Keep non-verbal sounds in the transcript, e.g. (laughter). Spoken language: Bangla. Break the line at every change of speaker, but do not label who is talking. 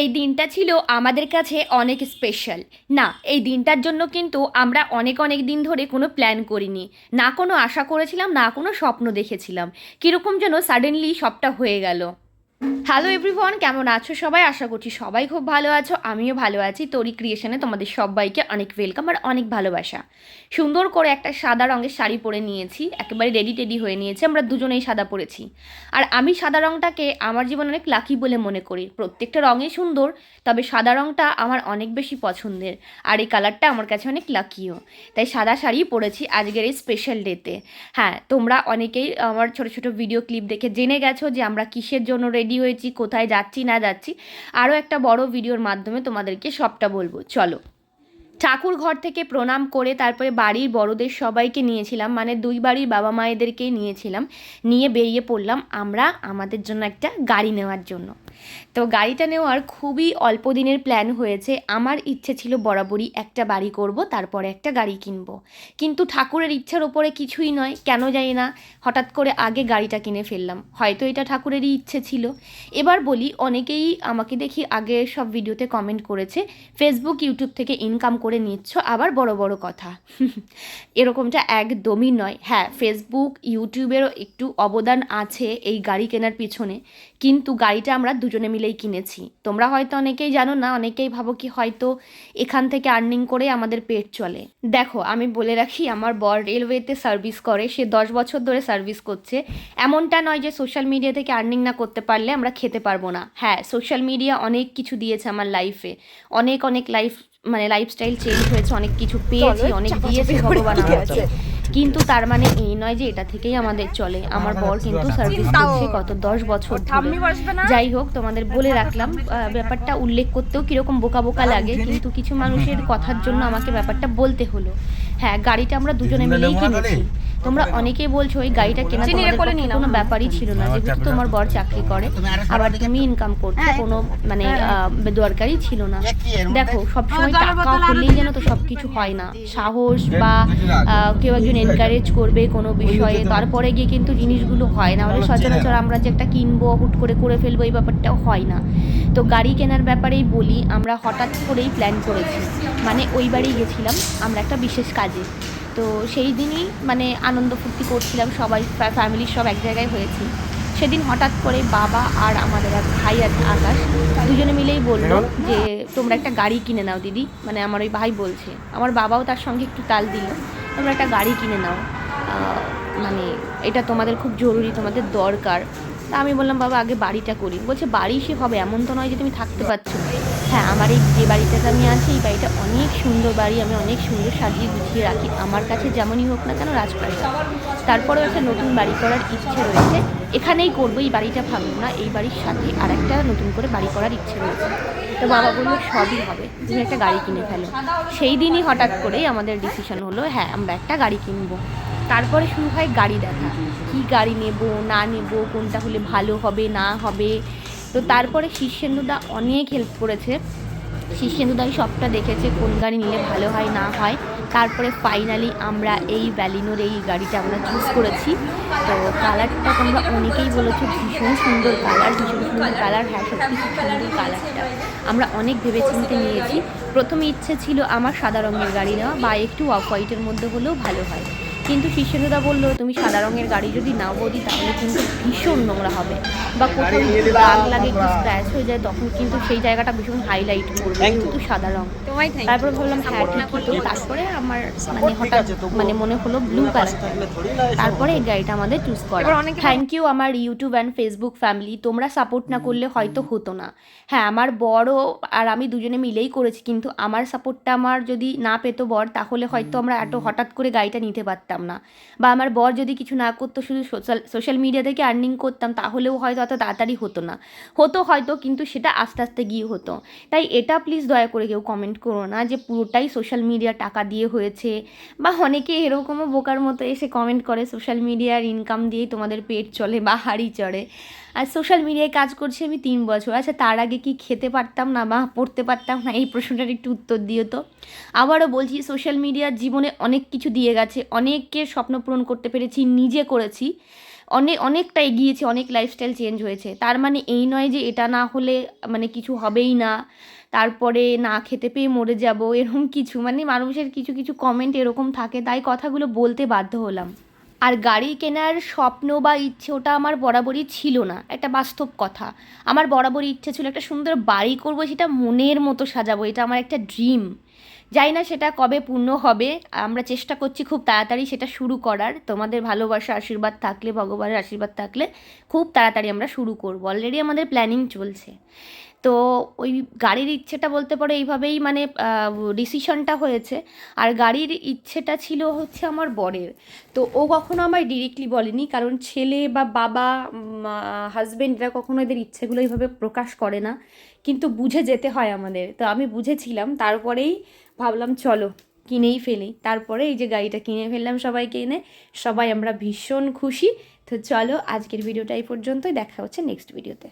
এই দিনটা ছিল আমাদের কাছে অনেক স্পেশাল না, এই দিনটার জন্য কিন্তু আমরা অনেক অনেক দিন ধরে কোনো প্ল্যান করিনি। না কোনো আশা করেছিলাম, না কোনো স্বপ্ন দেখেছিলাম। কীরকম যেন সাডেনলি সবটা হয়ে গেল। হ্যালো এভরিওয়ান কেমন আছো সবাই? আশা করছি সবাই খুব ভালো আছো, আমিও ভালো আছি। তোরি ক্রিয়েশনে তোমাদের সবাইকে অনেক ওয়েলকাম আর অনেক ভালোবাসা। সুন্দর করে একটা সাদা রঙের শাড়ি পরে নিয়েছি, একেবারে রেডি টেডি হয়ে নিয়েছি, আমরা দুজনেই সাদা পরেছি। আর আমি সাদা রঙটাকে আমার জীবনে অনেক লাকি বলে মনে করি। প্রত্যেকটা রঙই সুন্দর, তবে সাদা রঙটা আমার অনেক বেশি পছন্দের, আর এই কালারটা আমার কাছে অনেক লাকিও তাই সাদা শাড়ি পরেছি আজকের এই স্পেশাল ডেতে হ্যাঁ তোমরা অনেকেই আমার ছোট ছোট ভিডিও ক্লিপ দেখে জেনে গেছো যে আমরা কিসের জন্য রেডি হয়েছি, কোথায় যাচ্ছি, না যাচ্ছি, আরও একটা বড় ভিডিওর মাধ্যমে তোমাদেরকে সবটা বলব। চলো। ঠাকুর ঘর থেকে প্রণাম করে তারপরে বাড়ির বড়দের সবাইকে নিয়েছিলাম মানে দুই বাড়ির বাবা মায়েদেরকেই নিয়েছিলাম, নিয়ে বেরিয়ে পড়লাম আমরা আমাদের জন্য একটা গাড়ি নেওয়ার জন্য। তো গাড়িটা নেওয়ার খুবই অল্প দিনের প্ল্যান হয়েছে। আমার ইচ্ছে ছিল বরাবরই একটা বাড়ি করব, তারপরে একটা গাড়ি কিনব। কিন্তু ঠাকুরের ইচ্ছার ওপরে কিছুই নয়, কেন জানি না, হঠাৎ করে আগে গাড়িটা কিনে ফেললাম। হয়তো এটা ঠাকুরেরই ইচ্ছে ছিল। এবার বলি, অনেকেই আমাকে দেখি আগে সব ভিডিওতে কমেন্ট করেছে ফেসবুক ইউটিউব থেকে ইনকাম করে নিচ্ছ, আবার বড় বড় কথা। (laughs) এরকমটা একদমই নয়। হ্যাঁ ফেসবুক ইউটিউবেরও একটু অবদান আছে এই গাড়ি কেনার পিছনে। কিন্তু গাড়িটা আমরা দুজনে মিলেই কিনেছি। তোমরা হয়তো অনেকেই জানো না অনেকেই ভাবো কি হয়তো এখান থেকে আর্নিং করে আমাদের পেট চলে। দেখো আমি বলে রাখি আমার বর রেলওয়েতে সার্ভিস করে সে দশ বছর ধরে সার্ভিস করছে। এমনটা নয় যে সোশ্যাল মিডিয়া থেকে আর্নিং না করতে পারলে আমরা খেতে পারব না। হ্যাঁ সোশ্যাল মিডিয়া অনেক কিছু দিয়েছে আমার লাইফে অনেক অনেক লাইফ মানে লাইফস্টাইল চেঞ্জ হয়েছে অনেক কিছু পেয়েছি অনেক দিয়েছে ভগবান আমাকে কিন্তু তার মানে এই নয় যে এটা থেকেই আমাদের চলে। আমার বর কিন্তু সার্ভিস করছে কত দশ বছর ধরে। যাই হোক তোমাদের বলে রাখলাম ব্যাপারটা উল্লেখ করতেও কীরকম বোকা বোকা লাগে কিন্তু কিছু মানুষের কথার জন্য আমাকে ব্যাপারটা বলতে হলো। হ্যাঁ গাড়িটা আমরা দুজনে মিলেই কিনেছি। তোমরা অনেকেই বলছো ওই গাড়িটা কেনা তোমাদের কোনো ব্যাপারই ছিল না। যেহেতু তোমার বর চাকরি করে আবার তুমি ইনকাম করছ কোনো মানে আহ, দরকারই ছিল না। দেখো সবসময় টাকা হলেই যেন তো সব কিছু হয় না। সাহস বা কেউ একজন এনকারেজ করবে কোনো বিষয়ে। তারপরে গিয়ে কিন্তু জিনিসগুলো হয় না। হলে সচরাচর আমরা যে একটা কিনবো হুট করে করে ফেলব এই ব্যাপারটাও হয় না। তো গাড়ি কেনার ব্যাপারেই বলি আমরা হঠাৎ করেই প্ল্যান করেছি। মানে ওই বাড়ি গেছিলাম আমরা একটা বিশেষ কাজে। তো সেই দিনই মানে আনন্দ ফুর্তি করছিলাম সবাই ফ্যামিলির সব এক জায়গায় হয়েছি। সেদিন হঠাৎ করে বাবা আর আমাদের এক ভাই আছে আকাশ দুজনে মিলেই বলল যে তোমরা একটা গাড়ি কিনে নাও দিদি। মানে আমার ওই ভাই বলছে। আমার বাবাও তার সঙ্গে একটু তাল দিল তোমরা একটা গাড়ি কিনে নাও। মানে এটা তোমাদের খুব জরুরি তোমাদের দরকার। তা আমি বললাম বাবা আগে বাড়িটা করি। বলছে বাড়ি সে হবে এমন তো নয় যে তুমি থাকতে পারছ। না। হ্যাঁ আমার এই যে বাড়িটাতে আমি আছি, এই বাড়িটা অনেক সুন্দর বাড়ি, আমি অনেক সুন্দর সাজিয়ে গুছিয়ে রাখি। আমার কাছে যেমনই হোক না কেন রাজপ্রাসাদ। তারপরেও একটা নতুন বাড়ি করার ইচ্ছে রয়েছে। এখানেই করব, এই বাড়িটা ভাববো না, এই বাড়ির সাথে আর একটা নতুন করে বাড়ি করার ইচ্ছে রয়েছে। তো বাবা বলল, সবই হবে, তুমি একটা গাড়ি কিনে ফেলো। সেই দিনই হঠাৎ করেই আমাদের ডিসিশন হলো হ্যাঁ আমরা একটা গাড়ি কিনবো। তারপরে শুরু হয় গাড়ি দেখা। কি গাড়ি নেব, না নেব, কোনটা হলে ভালো হবে, না হবে তো তারপরে শীর্ষেন্দুদা অনেক হেল্প করেছে। শীর্ষেন্দুদাই সবটা দেখেছে, কোন গাড়ি নিলে ভালো হয়, না হয়। তারপরে ফাইনালি আমরা এই ব্যালিনোর এই গাড়িটা আমরা চুজ করেছি। তো কালারটা তোমরা অনেকেই বলেছ ভীষণ সুন্দর কালার ভীষণ সুন্দর কালার হ্যাঁ সত্যি খুব সুন্দর কালারটা আমরা অনেক ভেবেচিন্তে নিয়েছি। প্রথমে ইচ্ছে ছিল আমার সাদা রঙের গাড়ি নেওয়া বা একটু অফ হোয়াইটের মধ্যে হলেও ভালো হয়। কিন্তু শীর্ষেন্দুদা বলল তুমি সাদা রঙের গাড়ি যদি নাও বৌদি তাহলে কিন্তু ভীষণ নোংরা হবে। বা কোথাও দাগ লাগে একটু স্ক্র্যাচ হয়ে যায় তখন কিন্তু সেই জায়গাটা ভীষণ হাইলাইট করবে কিন্তু সাদা রঙ তারপর ভাবলাম হ্যাঁ ঠিকই তো তারপরে আমার মানে হঠাৎ মানে মনে হলো ব্লু কালার তারপরে এই গাড়িটা আমাদের চুজ করা। থ্যাংক ইউ আমার ইউটিউব অ্যান্ড ফেসবুক ফ্যামিলি তোমরা সাপোর্ট না করলে হয়তো হতো না। হ্যাঁ আমার বড় আর আমি দুজনে মিলেই করেছি কিন্তু আমার সাপোর্টটা আমার যদি না পেতো বর তাহলে হয়তো আমরা এত হঠাৎ করে গাড়িটা নিতে পারতাম না। বা আমার বর যদি কিছু না করতো, শুধু সোশ্যাল সোশ্যাল মিডিয়া থেকে আর্নিং করতাম, তাহলেও হয়তো অত তাড়াতাড়ি হতো না। হতো হয়তো, কিন্তু সেটা আস্তে আস্তে গিয়ে হতো। তাই এটা প্লিজ দয়া করে কেউ কমেন্ট করো না যে পুরোটাই সোশ্যাল মিডিয়া টাকা দিয়ে হয়েছে। বা অনেকে এরকমও বোকার মতো এসে কমেন্ট করে সোশ্যাল মিডিয়ার ইনকাম দিয়েই তোমাদের পেট চলে বা হাড়ি চড়ে। আর সোশ্যাল মিডিয়ায় কাজ করছি আমি তিন বছর। আচ্ছা তার আগে কি খেতে পারতাম না বা পড়তে পারতাম না? এই প্রশ্নটার একটু উত্তর দিও তো। আবারও বলছি সোশ্যাল মিডিয়ার জীবনে অনেক কিছু দিয়ে গেছে অনেকের স্বপ্ন পূরণ করতে পেরেছি, নিজে করেছি। অনেক অনেকটা এগিয়েছি, অনেক লাইফস্টাইল চেঞ্জ হয়েছে। তার মানে এই নয় যে এটা না হলে মানে কিছু হবেই না। তারপরে না খেতে পেয়ে মরে যাব, এরকম কিছু। মানে মানুষের কিছু কিছু কমেন্ট এরকম থাকে, তাই কথাগুলো বলতে বাধ্য হলাম। আর গাড়ি কেনার স্বপ্ন বা ইচ্ছে ওটা আমার বরাবরই ছিল না, একটা বাস্তব কথা। আমার বরাবরই ইচ্ছে ছিল একটা সুন্দর বাড়ি করব, সেটা মনের মতো সাজাবো, এটা আমার একটা ড্রিম জানি না সেটা কবে পূর্ণ হবে, আমরা চেষ্টা করছি খুব তাড়াতাড়ি সেটা শুরু করার। তোমাদের ভালোবাসা, আশীর্বাদ থাকলে, ভগবানের আশীর্বাদ থাকলে খুব তাড়াতাড়ি আমরা শুরু করব। অলরেডি আমাদের প্ল্যানিং চলছে। তো ওই গাড়ির ইচ্ছেটা বলতে পারো এইভাবেই মানে ডিসিশনটা হয়েছে। আর গাড়ির ইচ্ছেটা ছিল হচ্ছে আমার বরের। তো ও কখনো আমায় ডিরেক্টলি বলেনি, কারণ ছেলে বা বাবা হাজব্যান্ড এরা কখনো এদের ইচ্ছেগুলো এইভাবে প্রকাশ করে না। কিন্তু বুঝে যেতে হয় আমাদের। তো আমি বুঝেছিলাম, তারপরেই ভাবলাম, চলো, কিনেই ফেলি। তারপরে এই যে গাড়িটা কিনে ফেললাম সবাইকে এনে, সবাই আমরা ভীষণ খুশি। তো চলো, আজকের ভিডিওটা এই পর্যন্তই। দেখা হচ্ছে নেক্সট ভিডিওতে